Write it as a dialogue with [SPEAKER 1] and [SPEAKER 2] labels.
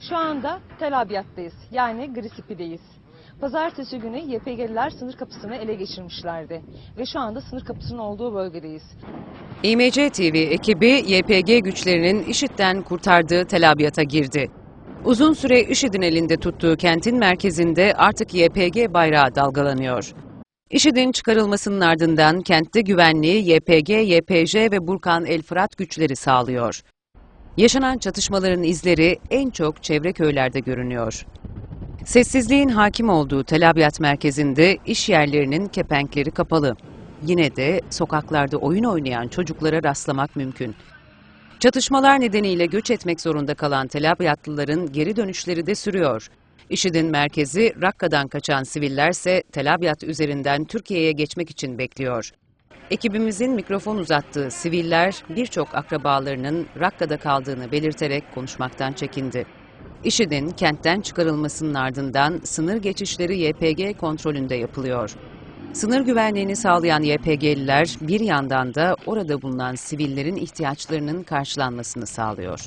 [SPEAKER 1] Şu anda Tel Abyad'dayız. Yani Grisipi'deyiz. Pazartesi günü YPG'liler sınır kapısını ele geçirmişlerdi. Ve şu anda sınır kapısının olduğu bölgedeyiz.
[SPEAKER 2] İMC TV ekibi YPG güçlerinin IŞİD'den kurtardığı Tel Abyad'a girdi. Uzun süre IŞİD'in elinde tuttuğu kentin merkezinde artık YPG bayrağı dalgalanıyor. IŞİD'in çıkarılmasının ardından kentte güvenliği YPG, YPJ ve Burkan El Fırat güçleri sağlıyor. Yaşanan çatışmaların izleri en çok çevre köylerde görünüyor. Sessizliğin hakim olduğu Tel merkezinde iş yerlerinin kepenkleri kapalı. Yine de sokaklarda oyun oynayan çocuklara rastlamak mümkün. Çatışmalar nedeniyle göç etmek zorunda kalan Tel geri dönüşleri de sürüyor. IŞİD'in merkezi Rakka'dan kaçan sivillerse Tel Abyad üzerinden Türkiye'ye geçmek için bekliyor. Ekibimizin mikrofon uzattığı siviller birçok akrabalarının Rakka'da kaldığını belirterek konuşmaktan çekindi. IŞİD'in kentten çıkarılmasının ardından sınır geçişleri YPG kontrolünde yapılıyor. Sınır güvenliğini sağlayan YPG'liler bir yandan da orada bulunan sivillerin ihtiyaçlarının karşılanmasını sağlıyor.